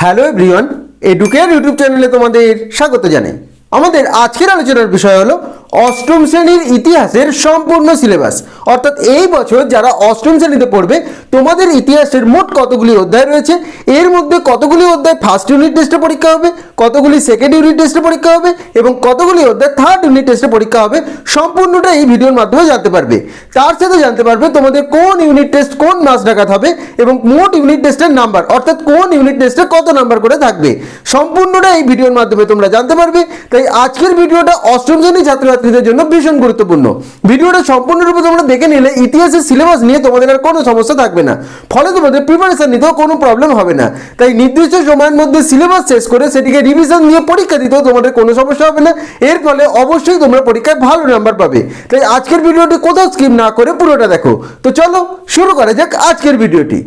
Hello everyone educare YouTube চ্যানেলে তোমাদের স্বাগত জানাই। আমাদের আজকের আলোচনার বিষয় হলো অষ্টম শ্রেণির ইতিহাসের সম্পূর্ণ সিলেবাস। অর্থাৎ এই বছর যারা অষ্টম শ্রেণীতে পড়বে, তোমাদের ইতিহাসের মোট কতগুলি অধ্যায় রয়েছে? এর মধ্যে কতগুলি অধ্যায় ফার্স্ট ইউনিট টেস্টে পরীক্ষা হবে, কতগুলি সেকেন্ড ইউনিট টেস্টে পরীক্ষা হবে, এবং কতগুলি অধ্যায় থার্ড ইউনিট টেস্টে পরীক্ষা হবে, সম্পূর্ণটা এই ভিডিওর মাধ্যমে জানতে পারবে। তার সাথে জানতে পারবে তোমাদের কোন ইউনিট টেস্ট কোন মাস ডাকাত হবে, এবং মোট ইউনিট টেস্টের নাম্বার অর্থাৎ কোন ইউনিট টেস্টে কত নাম্বার করে থাকবে। সম্পূর্ণটা এই ভিডিওর মাধ্যমে তোমরা জানতে পারবে। তাই আজকের ভিডিওটা অষ্টম শ্রেণির শ্রেণি ছাত্রছাত্রীদের জন্য ভীষণ গুরুত্বপূর্ণ। ভিডিওটা সম্পূর্ণরূপে তোমরা দেখে নিলে ইতিহাসের সিলেবাস নিয়ে তোমাদের আর কোনো সমস্যা থাকবে না। ফলে তোমাদের প্রিপারেশন নিতেও কোনো প্রবলেম হবে না। তাই নির্দিষ্ট সময়ের মধ্যে সিলেবাস শেষ করে সেটিকে রিভিশন নিয়ে পরীক্ষা দিতেও তোমাদের কোনো সমস্যা হবে না। এর ফলে অবশ্যই তোমরা পরীক্ষায় ভালো নাম্বার পাবে। তাই আজকের ভিডিওটি কোথাও স্কিপ না করে পুরোটা দেখো। তো চলো শুরু করা যাক আজকের ভিডিওটি।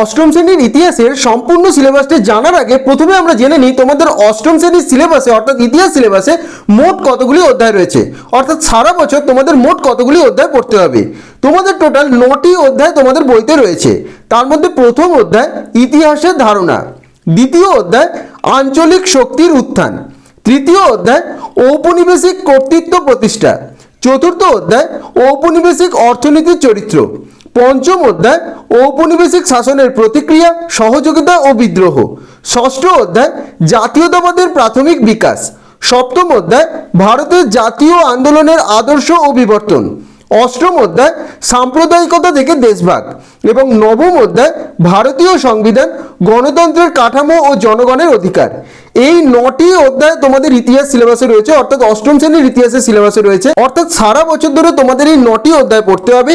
অষ্টম শ্রেণির ইতিহাসের সম্পূর্ণ সিলেবাসটি জানার আগে প্রথমে আমরা জেনে নিই তোমাদের অষ্টম শ্রেণির সিলেবাসে, অর্থাৎ ইতিহাস সিলেবাসে মোট কতগুলি অধ্যায় রয়েছে? অর্থাৎ সারা বছর তোমাদের মোট কতগুলি অধ্যায় পড়তে হবে? তোমাদের টোটাল নটি অধ্যায় তোমাদের বইতে রয়েছে। তার মধ্যে প্রথম অধ্যায় ইতিহাসের ধারণা, দ্বিতীয় অধ্যায় আঞ্চলিক শক্তির উত্থান, তৃতীয় অধ্যায় ঔপনিবেশিক কর্তৃত্ব প্রতিষ্ঠা, চতুর্থ অধ্যায় ঔপনিবেশিক অর্থনীতির চরিত্র। পঞ্চম অধ্যায়, ঔপনিবেশিক শাসনের প্রতিক্রিয়া, সহযোগিতা ও বিদ্রোহ। ষষ্ঠ অধ্যায়, জাতীয়তাবাদের প্রাথমিক বিকাশ। সপ্তম অধ্যায়, ভারতের জাতীয় আন্দোলনের আদর্শ ও বিবর্তন। অষ্টম অধ্যায়, সাম্প্রদায়িকতা থেকে দেশভাগ এবং নবম অধ্যায়, ভারতীয় সংবিধান, গণতন্ত্রের কাঠামো ও জনগণের অধিকার। এই নটি অধ্যায় তোমাদের ইতিহাস সিলেবাসে রয়েছে, অর্থাৎ অষ্টম শ্রেণির ইতিহাসের সিলেবাসে রয়েছে। অর্থাৎ সারা বছর ধরে তোমাদের এই নটি অধ্যায় পড়তে হবে।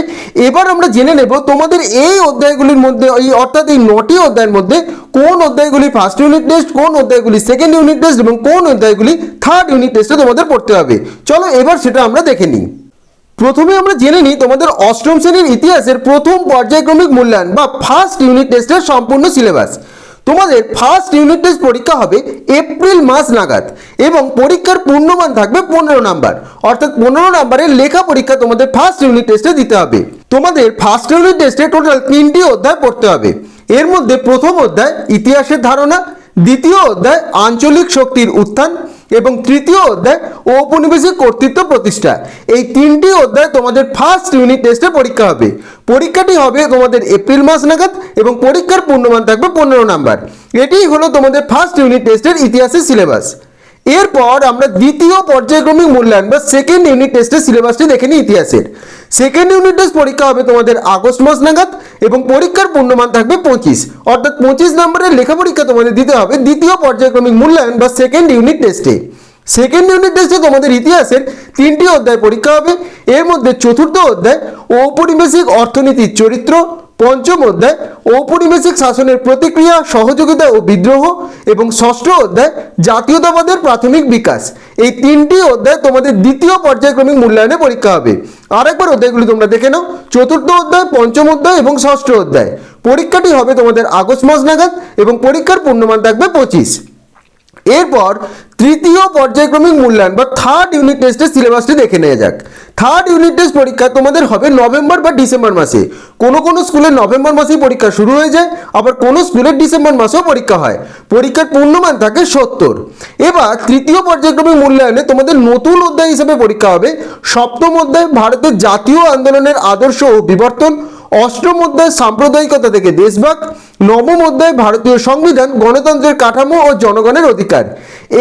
এবার আমরা জেনে নেব তোমাদের এই অধ্যায়গুলির মধ্যে, এই অর্থাৎ এই নটি অধ্যায়ের মধ্যে কোন অধ্যায়গুলি ফার্স্ট ইউনিট টেস্ট কোন অধ্যায়গুলি সেকেন্ড ইউনিট টেস্ট এবং কোন অধ্যায়গুলি থার্ড ইউনিট টেস্টে তোমাদের পড়তে হবে। চলো এবার সেটা আমরা দেখে নিই। প্রথমে আমরা জেনে নিই তোমাদের অষ্টম শ্রেণির ইতিহাসের প্রথম পর্যায়ক্রমিক মূল্যায়ন বা ফার্স্ট ইউনিট টেস্টের সম্পূর্ণ সিলেবাস তোমাদের ফার্স্ট ইউনিট টেস্ট পরীক্ষা হবে এপ্রিল মাস নাগাদ এবং পরীক্ষার পূর্ণমান থাকবে পনেরো নাম্বার। অর্থাৎ পনেরো নাম্বারের লেখা পরীক্ষা তোমাদের ফার্স্ট ইউনিট টেস্টে দিতে হবে। তোমাদের ফার্স্ট ইউনিট টেস্টে টোটাল তিনটি অধ্যায় পড়তে হবে। এর মধ্যে প্রথম অধ্যায় ইতিহাসের ধারণা দ্বিতীয় অধ্যায়, আঞ্চলিক শক্তির উত্থান এবং তৃতীয় অধ্যায়, ঔপনিবেশিক কর্তৃত্ব প্রতিষ্ঠা। এই তিনটি অধ্যায় তোমাদের ফার্স্ট ইউনিট টেস্টে পরীক্ষা হবে। পরীক্ষাটি হবে তোমাদের এপ্রিল মাস নাগাদ এবং পরীক্ষার পূর্ণমান থাকবে পনেরো নাম্বার। এটিই হলো তোমাদের ফার্স্ট ইউনিট টেস্টের ইতিহাসের সিলেবাস এরপর আমরা দ্বিতীয় পর্যায়ক্রমিক মূল্যায়ন বা সেকেন্ড ইউনিট টেস্টের সিলেবাসটি দেখে নিই ইতিহাসের। সেকেন্ড ইউনিট টেস্ট পরীক্ষা হবে তোমাদের আগস্ট মাস নাগাদ এবং পরীক্ষার পূর্ণমান থাকবে পঁচিশ। অর্থাৎ পঁচিশ নম্বরের লেখা পরীক্ষা তোমাদের দিতে হবে দ্বিতীয় পর্যায়ক্রমিক মূল্যায়ন বা সেকেন্ড ইউনিট টেস্টে সেকেন্ড ইউনিট টেস্টে তোমাদের ইতিহাসের তিনটি অধ্যায় পরীক্ষা হবে। এর মধ্যে চতুর্থ অধ্যায় ঔপনিবেশিক অর্থনীতির চরিত্র পঞ্চম অধ্যায়, ঔপনিবেশিক শাসনের প্রতিক্রিয়া, সহযোগিতা ও বিদ্রোহ এবং ষষ্ঠ অধ্যায়, জাতীয়তাবাদের প্রাথমিক বিকাশ। এই তিনটি অধ্যায় তোমাদের দ্বিতীয় পর্যায়ক্রমিক মূল্যায়নে পরীক্ষা হবে। আরেকবার অধ্যায়গুলি তোমরা দেখে নাও। চতুর্থ অধ্যায়, পঞ্চম অধ্যায় এবং ষষ্ঠ অধ্যায়। পরীক্ষাটি হবে তোমাদের আগস্ট মাস নাগাদ এবং পরীক্ষার পূর্ণমান থাকবে পঁচিশ। এরপর তৃতীয় পর্যায়ক্রমিক মূল্যায়ন বা থার্ড ইউনিট টেস্টের সিলেবাসটি দেখে নেওয়া যাক। থার্ড ইউনিট টেস্ট পরীক্ষা তোমাদের হবে নভেম্বর বা ডিসেম্বর মাসে। কোনো কোনো স্কুলে নভেম্বর মাসেই পরীক্ষা শুরু হয়ে যায়, আবার কোনো স্কুলে ডিসেম্বর মাসেও পরীক্ষা হয়। পরীক্ষার পূর্ণমান থাকে সত্তর। এবার তৃতীয় পর্যায়ক্রমিক মূল্যায়নে তোমাদের নতুন অধ্যায় হিসেবে পরীক্ষা হবে। সপ্তম অধ্যায়, ভারতের জাতীয় আন্দোলনের আদর্শ ও বিবর্তন। অষ্টম অধ্যায় সাম্প্রদায়িকতা থেকে দেশভাগ নবম অধ্যায় ভারতীয় সংবিধান, গণতন্ত্রের কাঠামো ও জনগণের অধিকার।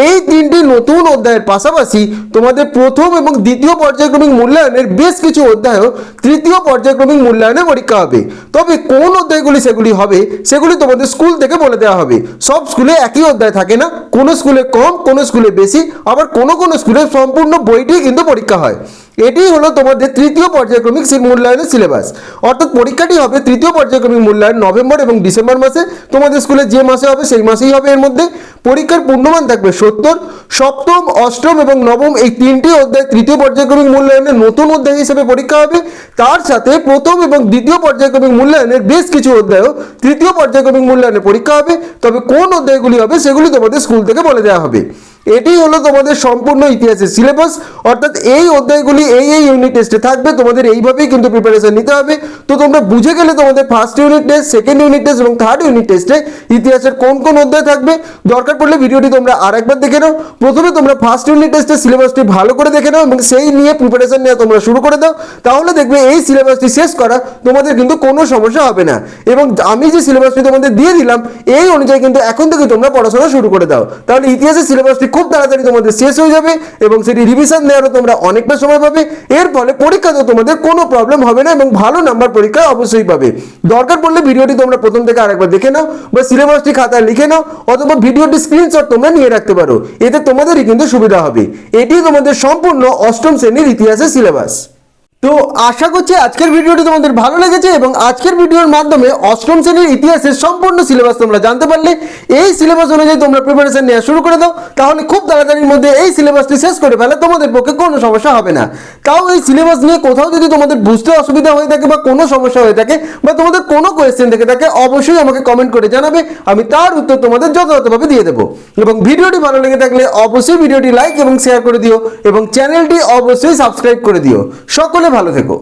এই তিনটি নতুন অধ্যায়ের পাশাপাশি তোমাদের প্রথম এবং দ্বিতীয় পর্যায়ক্রমিক মূল্যায়নের বেশ কিছু অধ্যায়ও তৃতীয় পর্যায়ক্রমিক মূল্যায়নে পরীক্ষা হবে। তবে কোন অধ্যায়গুলি সেগুলি হবে, সেগুলি তোমাদের স্কুল থেকে বলে দেওয়া হবে। সব স্কুলে একই অধ্যায় থাকে না। কোনো স্কুলে কম, কোনো স্কুলে বেশি, আবার কোনো কোনো স্কুলে সম্পূর্ণ বইটি কিন্তু পরীক্ষা হয়। এটি হলো তোমাদের তৃতীয় পর্যায়ক্রমিক মূল্যায়নের সিলেবাস। অর্থাৎ পরীক্ষাটি হবে তৃতীয় পর্যায়ক্রমিক মূল্যায়ন নভেম্বর এবং ডিসেম্বর মাসে। তোমাদের স্কুলে যে মাসে হবে, সেই মাসেই হবে এর মধ্যে। পরীক্ষার পূর্ণমান থাকবে সত্তর, সপ্তম, অষ্টম এবং নবম এই তিনটি অধ্যায় তৃতীয় পর্যায়ক্রমিক মূল্যায়নের নতুন অধ্যায় হিসেবে পরীক্ষা হবে। তার সাথে প্রথম এবং দ্বিতীয় পর্যায়ক্রমিক মূল্যায়নের বেশ কিছু অধ্যায়ও তৃতীয় পর্যায়ক্রমিক মূল্যায়নে পরীক্ষা হবে। তবে কোন অধ্যায়গুলি হবে, সেগুলি তোমাদের স্কুল থেকে বলে দেওয়া হবে। এটি হলো তোমাদের সম্পূর্ণ ইতিহাসের সিলেবাস অর্থাৎ এই অধ্যায়গুলি, এই এই ইউনিট টেস্টে থাকবে, তোমাদের এইভাবেই কিন্তু প্রিপারেশন নিতে হবে। তো তোমরা বুঝে গেলে তোমাদের first unit test second unit test এবং থার্ড ইউনিট টেস্টে ইতিহাসের কোন কোন অধ্যায় থাকবে। দরকার পড়লে ভিডিওটি তোমরা আর একবার দেখে নাও। প্রথমে তোমরা ফার্স্ট ইউনিট টেস্টের সিলেবাসটি ভালো করে দেখে নাও এবং সেই নিয়ে প্রিপারেশন নেওয়া তোমরা শুরু করে দাও। তাহলে দেখবে এই সিলেবাসটি শেষ করা তোমাদের কিন্তু কোনো সমস্যা হবে না। এবং আমি যে সিলেবাসটি তোমাদের দিয়ে দিলাম, এই অনুযায়ী কিন্তু এখন থেকে তোমরা পড়াশোনা শুরু করে দাও। তাহলে ইতিহাসের সিলেবাসটি খুব তাড়াতাড়ি তোমাদের শেষ হয়ে যাবে এবং সেটি রিভিশন দেওয়ারও তোমরা অনেকটা সময় পাবে। এর ফলে পরীক্ষাতেও তোমাদের কোনো প্রবলেম হবে না এবং ভালো নাম্বার পরীক্ষা অবশ্যই পাবে। দরকার পড়লে ভিডিওটি তোমরা প্রথম থেকে আরেকবার দেখে নাও বা সিলেবাসটি খাতায় লিখে নাও অথবা ভিডিওটি স্ক্রিনশট তোমরা নিয়ে রাখতে পারো। এতে তোমাদেরই কিন্তু সুবিধা হবে। এটি তোমাদের সম্পূর্ণ অষ্টম শ্রেণির ইতিহাসের সিলেবাস তো আশা করছি আজকের ভিডিওটি তোমাদের ভালো লেগেছে এবং আজকের ভিডিওর মাধ্যমে অষ্টম শ্রেণির ইতিহাসের সম্পূর্ণ সিলেবাস তোমরা জানতে পারলে। এই সিলেবাস অনুযায়ী তোমরা প্রিপারেশন নেওয়া শুরু করে দাও। তাহলে খুব তাড়াতাড়ির মধ্যে এই সিলেবাসটি শেষ করে ফেলে। তোমাদের পক্ষে কোনো সমস্যা হবে না। তাও এই সিলেবাস নিয়ে কোথাও যদি তোমাদের বুঝতে অসুবিধা হয়ে থাকে বা কোনো সমস্যা হয়ে থাকে বা তোমাদের কোনো কোয়েশ্চেন থেকে থাকে, অবশ্যই আমাকে কমেন্ট করে জানাবে। আমি তার উত্তর তোমাদের যথাযথভাবে দিয়ে দেবো। এবং ভিডিওটি ভালো লেগে থাকলে অবশ্যই ভিডিওটি লাইক এবং শেয়ার করে দিও এবং চ্যানেলটি অবশ্যই সাবস্ক্রাইব করে দিও। সকলে ভালো থেকো।